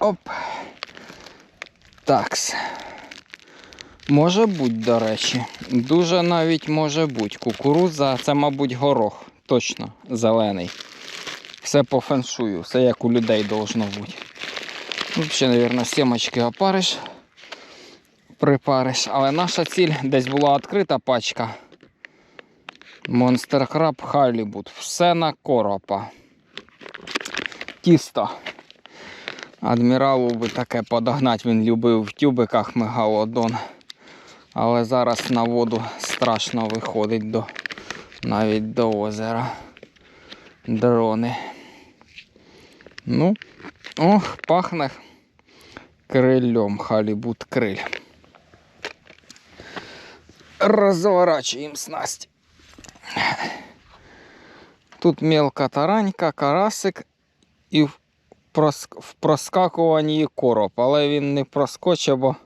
Оп. Такс. Може бути, до речі. Дуже навіть може бути. Кукурудза, це, мабуть, горох. Точно, зелений. Все по феншую, все як у людей должно бути. Ну, ще, мабуть, сімочки опариш, припариш. Але наша ціль десь була відкрита пачка. Монстер краб Халібут. Все на коропа. Тісто. Адміралу би таке подогнати, він любив в тюбиках мегалодон. Але зараз на воду страшно виходить до, навіть до озера. Дрони. Ну, ох, пахне крильом халібут криль. Розворачуємо снасть. Тут мелка таранька, карасик і. В проскакуванні короб, але він не проскоче, бо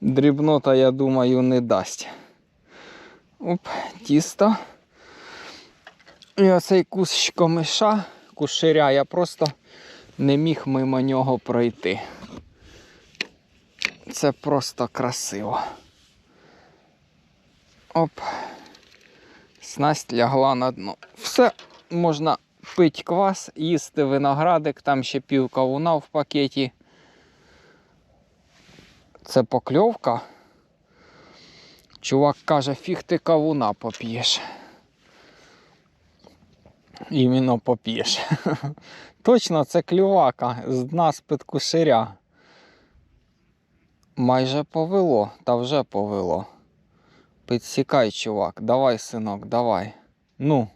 дрібнота, я думаю, не дасть. Оп, тісто. І оцей кущ комиша, куширя, я просто не міг мимо нього пройти. Це просто красиво. Оп. Снасть лягла на дно. Все, можна пити квас, їсти виноградик, там ще пів кавуна в пакеті. Це покльовка. Чувак каже, фіг ти кавуна поп'єш. Іменно поп'єш. Точно це клювака з дна з-під куширя. Майже повело, та вже повело. Підсікай, чувак, давай, синок, давай. Ну.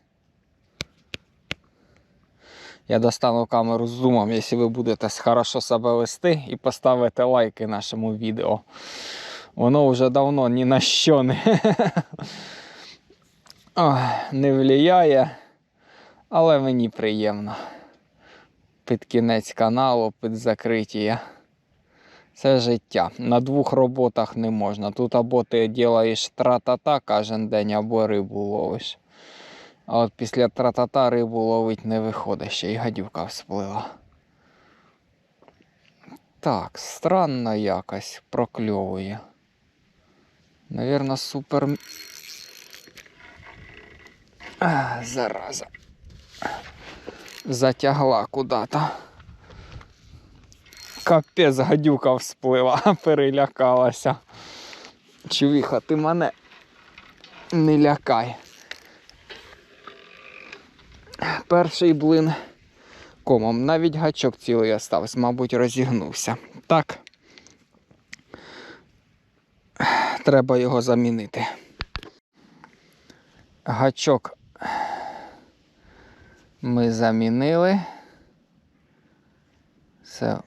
Я достану камеру з зумом, якщо ви будете хорошо себе вести і поставите лайки нашому відео. Воно вже давно ні на що не, не влияє, але мені приємно. Під кінець каналу, під закриття. Це життя. На двох роботах не можна. Тут або ти робиш тра-та-та кожен день, або рибу ловиш. А от після тра-та-та рибу ловить не виходить, ще й гадюка всплила. Так, странно якось прокльовує. Навірно, супер. А, зараза. Затягла куда-то. Капець гадюка всплила, перелякалася. Чувіха, ти мене не лякай. Перший блин комом. Навіть гачок цілий остався, мабуть, розігнувся. Так. Треба його замінити. Гачок ми замінили. Це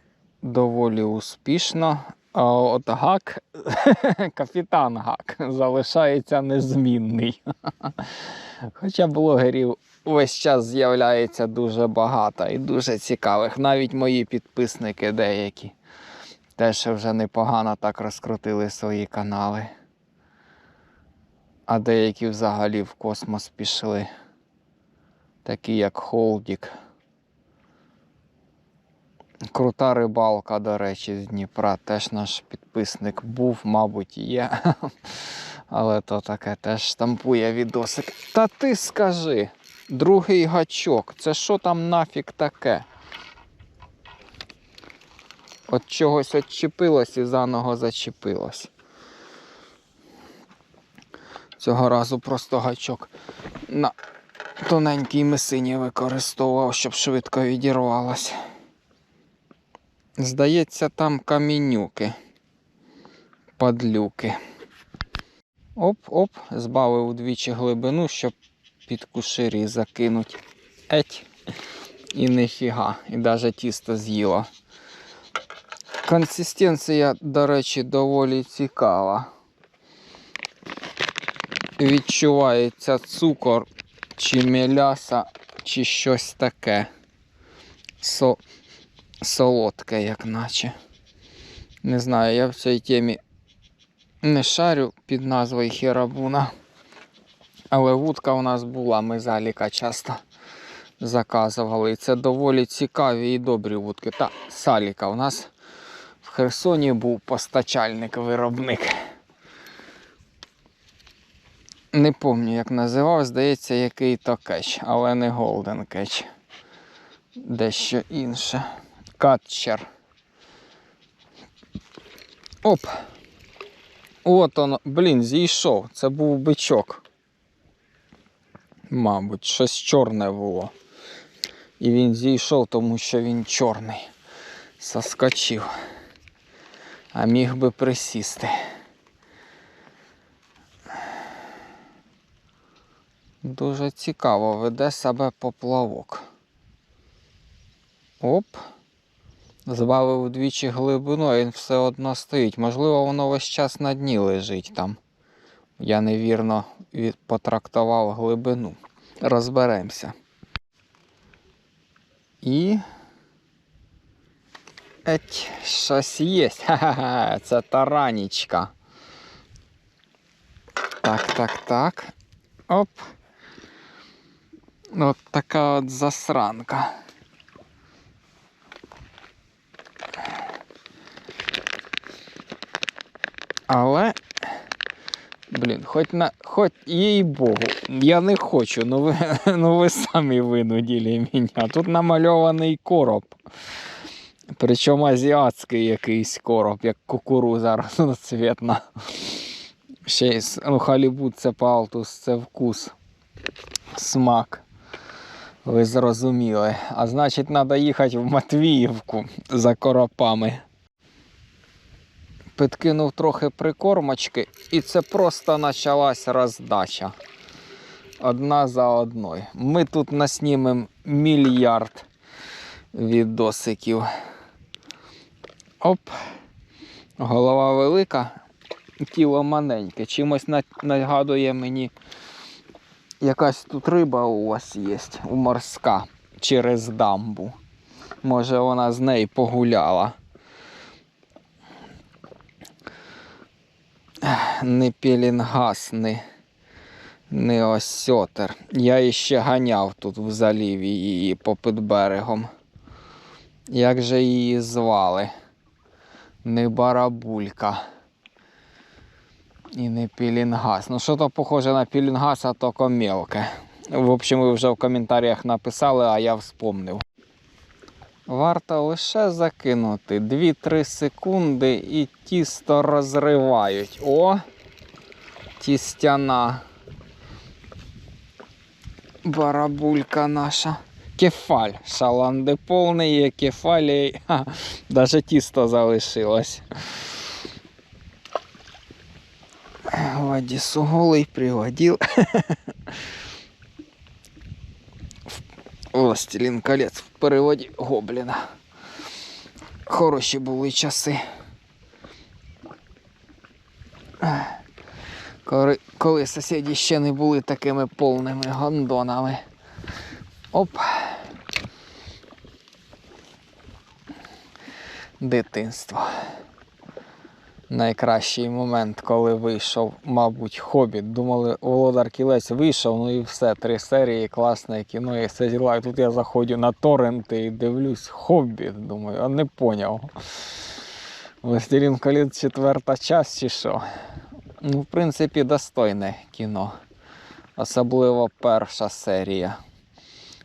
доволі успішно. А от гак, капітан гак, залишається незмінний. Хоча блогерів весь час з'являється дуже багато і дуже цікавих. Навіть мої підписники деякі теж вже непогано так розкрутили свої канали. А деякі взагалі в космос пішли. Такі як Холдік. Крута рибалка, до речі, з Дніпра. Теж наш підписник був, мабуть, є. Але то таке теж штампує відосик. Та ти скажи, другий гачок, це що там нафіг таке? От чогось відчепилось і заново зачепилось. Цього разу просто гачок на тоненькій мисині використовував, щоб швидко відірвалось. Здається, там камінюки, падлюки. Оп-оп, збавив удвічі глибину, щоб під куширі закинуть. Еть. І ніфіга. І навіть тісто з'їло. Консистенція, до речі, доволі цікава. Відчувається цукор, чи меляса, чи щось таке. Со... Солодке, як наче. Не знаю, я в цій темі не шарю під назвою херабуна. Але вудка у нас була, ми заліка часто заказували. І це доволі цікаві і добрі вудки. Та Саліка. У нас в Херсоні був постачальник-виробник. Не пам'ятаю, як називав, здається, який то кетч, але не Golden кетч. Дещо інше. Катчер. Оп. От воно, блін, зійшов. Це був бичок. Мабуть, щось чорне було. І він зійшов, тому що він чорний. Соскочив. А міг би присісти. Дуже цікаво веде себе поплавок. Оп. Збавив вдвічі глибину, а він все одно стоїть. Можливо, воно весь час на дні лежить там. Я невірно потрактував глибину. Розберемося. І. Еть, щось є. Ха-ха-ха, це таранічка. Так, так, так. Оп. От така от засранка. Але. Блін, хоч на. Хоч їй Богу, я не хочу, ну ви, ну ви самі винудили мене. Тут намальований короб. Причому азіатський якийсь короб, як кукуруза разноцвітна. Ще ну, халібут це палтус, це вкус. Смак. Ви зрозуміли. А значить, треба їхати в Матвіївку за коропами. Підкинув трохи прикормочки, і це просто почалась роздача. Одна за одною. Ми тут наснімемо мільярд відосиків. Оп. Голова велика, тіло маленьке. Чимось нагадує мені якась тут риба у вас є, у морська через дамбу. Може вона з неї погуляла. Не пілінгас, не, не осьотер. Я іще ганяв тут в заліві її попід берегом. Як же її звали? Не барабулька. І не пілінгас. Ну, що то похоже на пілінгас, а то мелке. В общем, ви вже в коментарях написали, а я вспомнив. Варто лише закинути 2-3 секунди і тісто розривають. О! Тістяна. Барабулька наша. Кефаль. Шаланди повний є кефалій. Ха, Даже тісто залишилось. В Одессу голый приводил. Властелін колець в переводі Гобліна. Хороші були часи. Коли, коли сусіди ще не були такими повними гондонами. Оп. Дитинство. Найкращий момент, коли вийшов, мабуть, хобіт. Думали, Володар Кілець вийшов, ну і все, три серії, класне кіно, і все. І тут я заходжу на торренти і дивлюсь, хобіт. Думаю, а не поняв. Властелін коліт четверта час чи що. Ну, в принципі, достойне кіно. Особливо перша серія.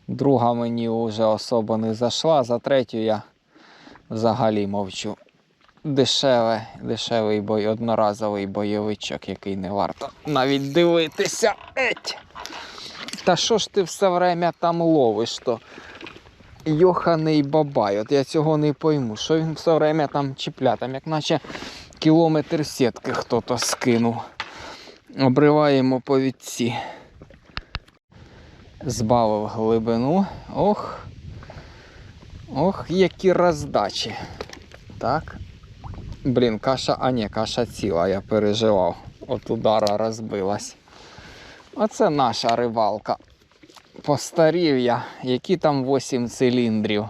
Друга мені вже особо не зайшла, за третю я взагалі мовчу. Дешеве, дешевий бой, одноразовий бойовичок, який не варто навіть дивитися. Еть! Та що ж ти все время там ловиш то? Йоханий бабай, от я цього не пойму. Що він все время там чіпля, там як наче кілометр сітки хто-то скинув. Обриваємо повідці. Збавив глибину. Ох. Ох, які роздачі. Так. Блін, каша, а ні, каша ціла, я переживав. От удара розбилась. Оце наша рибалка. Постарів я, які там 8 циліндрів.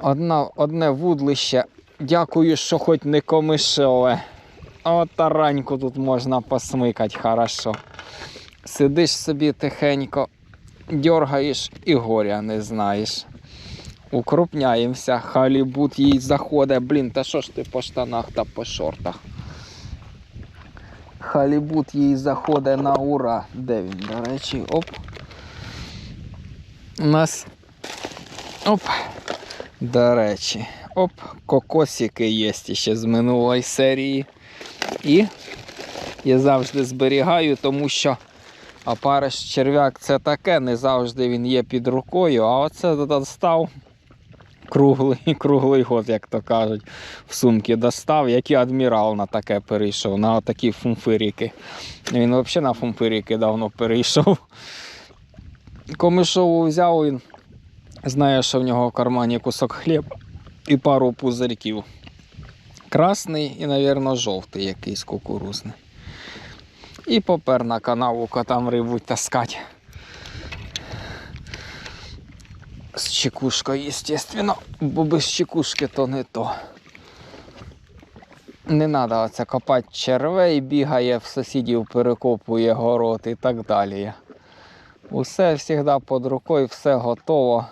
Одна, одне вудлище. Дякую, що хоч не комишове. От тараньку тут можна посмикати хорошо. Сидиш собі тихенько, дергаєш і горя не знаєш. Укрупняємося, халібут їй заходить. Блін, та що ж ти по штанах та по шортах? Халібут їй заходить на ура. Де він, до речі, оп. У нас. Оп. До речі, оп, кокосики є ще з минулої серії. І я завжди зберігаю, тому що опариш черв'як це таке, не завжди він є під рукою, а оце достав круглий, круглий год, як то кажуть, в сумки достав, як і адмірал на таке перейшов, на такі фумфирики. Він взагалі на фумфирики давно перейшов. Комишову взяв він. Знає, що в нього в кармані кусок хліб і пару пузирьків. Красний і, мабуть, жовтий якийсь кукурузний. І попер на канаву там рибу таскать. Чекушкою, звісно, бо без чекушки то не то. Не треба оце копати червей, бігає в сусідів, перекопує город і так далі. Усе завжди під рукою, все готово.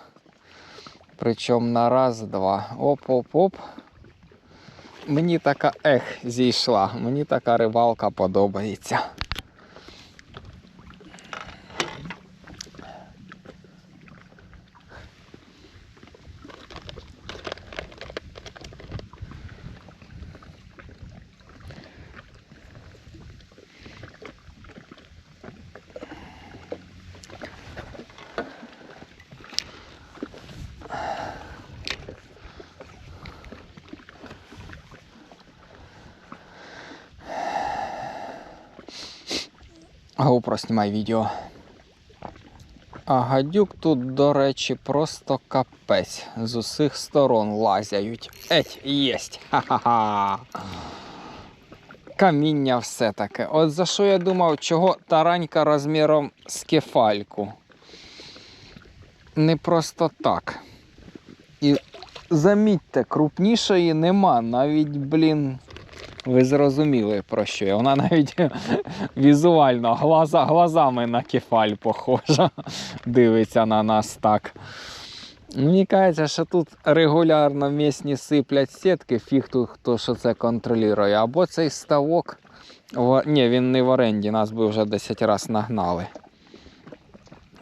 Причому на раз-два. Оп-оп-оп. Мені така ех зійшла. Мені така рибалка подобається. GoPro знімай відео. А гадюк тут, до речі, просто капець. З усіх сторон лазяють. Еть, єсть. Ха-ха-ха. Каміння все таке. От за що я думав, чого таранька розміром з кефальку. Не просто так. І замітьте, крупнішої нема. Навіть, блін, ви зрозуміли про що я. Вона навіть візуально глаза, глазами на кефаль похожа. Дивиться на нас так. Мені кажеться, що тут регулярно місні сиплять сітки, фіг тут хто що це контролює. Або цей ставок. В... Ні, він не в оренді, нас би вже 10 разів нагнали.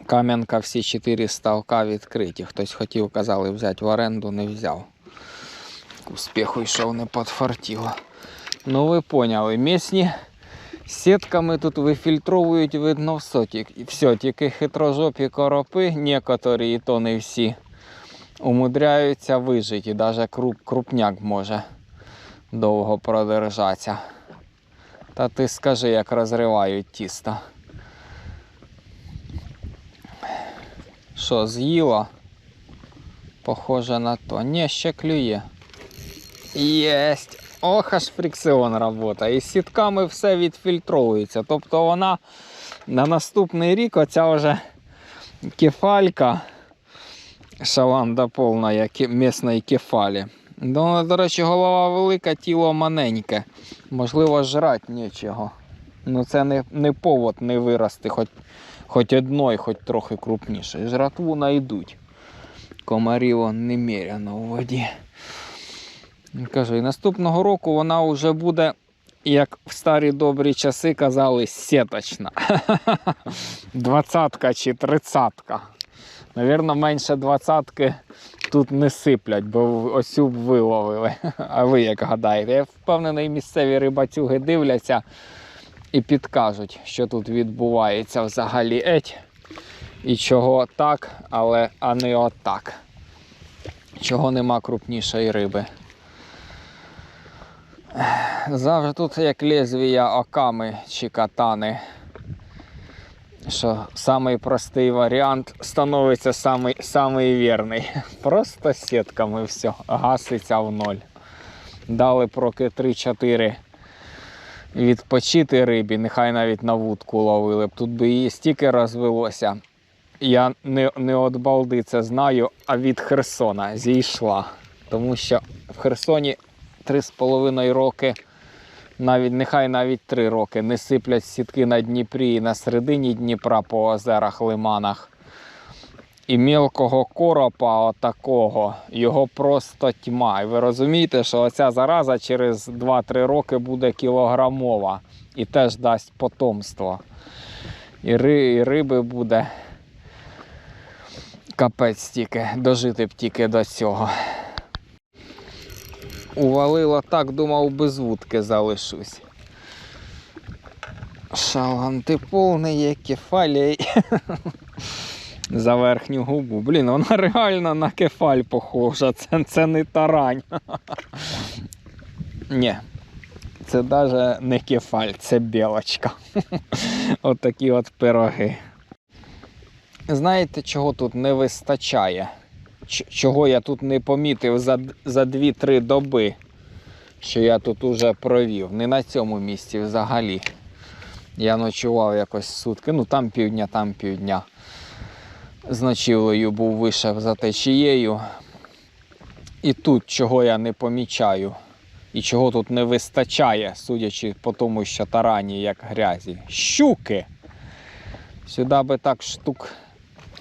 Кам'янка всі 4 ставка відкриті. Хтось хотів, казали, взяти в оренду, не взяв. Успіху йшов, не подфартіло. Ну ви поняли, місні сітками тут вифільтровують, видно, все. Все, тільки хитрожопі коропи, некоторі, і то не всі, умудряються вижити. Навіть круп, крупняк може довго продержатися. Та ти скажи, як розривають тісто. Що, з'їла? Похоже на то. Ні, ще клює. Єсть. Ох, аж фрикціон робота. І з сітками все відфільтровується. Тобто вона на наступний рік оця вже кефалька, шаланда повна, як місної кефалі. Ну, до речі, голова велика, тіло маленьке. Можливо, жрати нічого. Ну це не, не повод не вирости, хоч, хоч одної, хоч трохи крупніше. Жратву знайдуть. Комарів он немеряно у воді. Кажу, і наступного року вона вже буде, як в старі добрі часи казали, сіточна. Двадцятка чи тридцятка. Навірно, менше двадцятки тут не сиплять, бо ось б виловили. А ви як гадаєте? Я впевнений, місцеві рибацюги дивляться і підкажуть, що тут відбувається взагалі еть. І чого так, але а не отак. Чого нема крупнішої риби. Завжди тут як лезвія оками чи катани. Що самий простий варіант становиться самий, самий вірний. Просто сітками все, гаситься в ноль. Дали проки 3-4 відпочити рибі, нехай навіть на вудку ловили б. Тут би її стільки розвелося. Я не, не від балди це знаю, а від Херсона зійшла. Тому що в Херсоні 3,5 роки, навіть нехай навіть 3 роки, не сиплять сітки на Дніпрі і на середині Дніпра по озерах, лиманах. І мілкого коропа отакого, його просто тьма. І ви розумієте, що оця зараза через 2-3 роки буде кілограмова і теж дасть потомство. І, ри, і риби буде капець тільки, дожити б тільки до цього. Увалило так, думав, без вудки залишусь. Шалган, ти повний є кефалій. За верхню губу. Блін, вона реально на кефаль похожа. Це, це не тарань. Ні. Це навіть не кефаль, це білочка. От такі от пироги. Знаєте, чого тут не вистачає? Чого я тут не помітив за, за 2-3 доби, що я тут уже провів. Не на цьому місці взагалі. Я ночував якось сутки, ну там півдня, там півдня. З ночівлею був вишив за течією. І тут чого я не помічаю, і чого тут не вистачає, судячи по тому, що тарані як грязі. Щуки! Сюди би так штук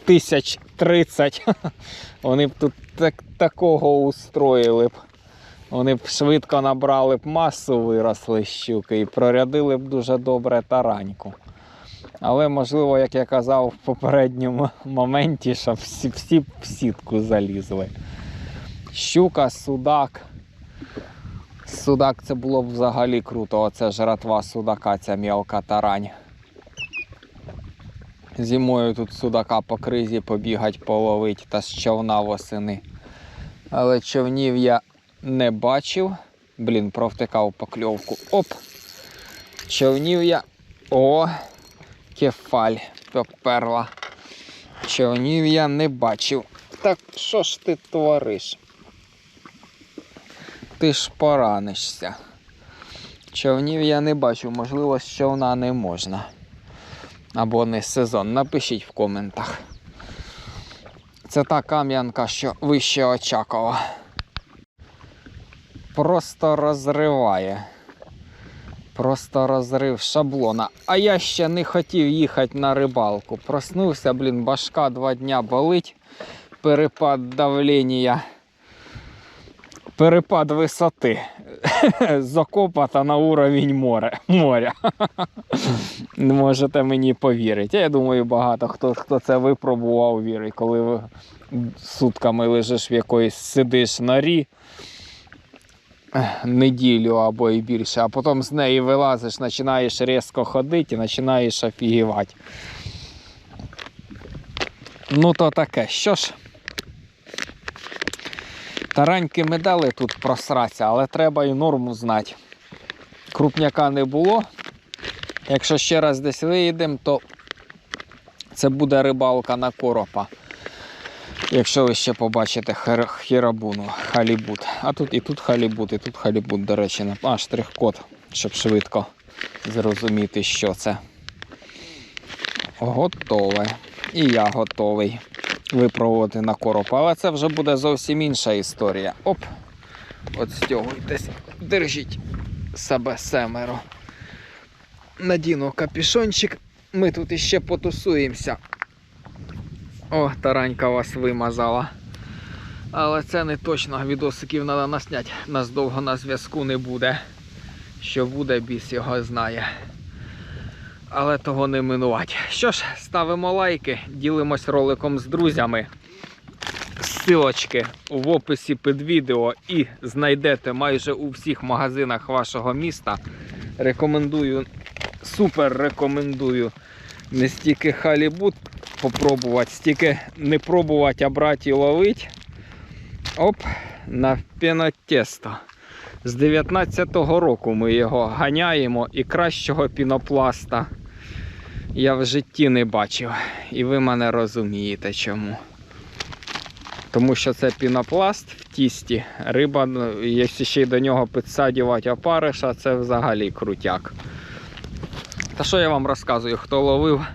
тисяч тридцять. Вони б тут так, такого устроїли б. Вони б швидко набрали б масу, виросли щуки і прорядили б дуже добре тараньку. Але, можливо, як я казав в попередньому моменті, щоб всі, всі б в сітку залізли. Щука, судак. Судак це було б взагалі круто. Оце жратва судака, ця мілка тарань. Зимою тут судака по кризі побігать, половить та з човна восени. Але човнів я не бачив. Блін, провтикав покльовку. Оп! Човнів я. О! Кефаль поперла. Човнів я не бачив. Так що ж ти твориш? Ти ж поранишся. Човнів я не бачу, можливо, з човна не можна. Або не сезон. Напишіть в коментах. Це та кам'янка, що вище Очакова. Просто розриває. Просто розрив шаблона. А я ще не хотів їхати на рибалку. Проснувся, блін, башка два дня болить. Перепад давлення. Перепад висоти. З окопа на уровень моря. моря. Можете мені повірити. Я думаю, багато хто, хто це випробував, вірить, коли ви сутками лежиш в якоїсь сидиш норі неділю або і більше, а потім з неї вилазиш, починаєш різко ходити і починаєш офігівати. Ну то таке, що ж. Тараньки ми дали тут просратися, але треба і норму знати. Крупняка не було. Якщо ще раз десь виїдемо, то це буде рибалка на коропа. Якщо ви ще побачите хер- хірабуну, халібут. А тут і тут халібут, і тут халібут, до речі, а штрих-код, щоб швидко зрозуміти, що це. Готове. І я готовий випробувати на короб. Але це вже буде зовсім інша історія. Оп! От держіть себе семеро. Надіну капюшончик. Ми тут іще потусуємося. О, таранька вас вимазала. Але це не точно, відосиків треба насняти. Нас довго на зв'язку не буде. Що буде, біс його знає. Але того не минувати. Що ж, ставимо лайки, ділимось роликом з друзями. Силочки в описі під відео і знайдете майже у всіх магазинах вашого міста. Рекомендую, супер рекомендую не стільки халібут попробувати, стільки не пробувати, а брати і ловити. Оп, на пінотесто. З 19-го року ми його ганяємо і кращого пінопласта я в житті не бачив. І ви мене розумієте чому. Тому що це пінопласт в тісті. Риба, ну, якщо ще й до нього підсадювати опариша, це взагалі крутяк. Та що я вам розказую, хто ловив,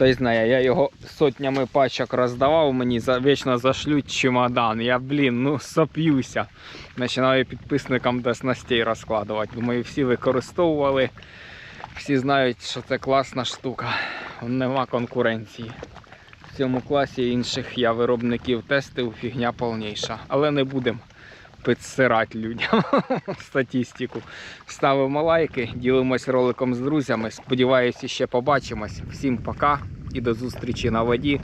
той знає, я його сотнями пачок роздавав, мені за, вічно зашлють чемодан. Я, блін, ну соп'юся. Починаю підписникам до снастей розкладувати. Думаю, всі використовували, всі знають, що це класна штука. Нема конкуренції. в цьому класі інших я виробників тестив, фігня повніша. Але не будемо підсирати людям статистику. Ставимо лайки, ділимось роликом з друзями. Сподіваюся, ще побачимось. Всім пока і до зустрічі на воді.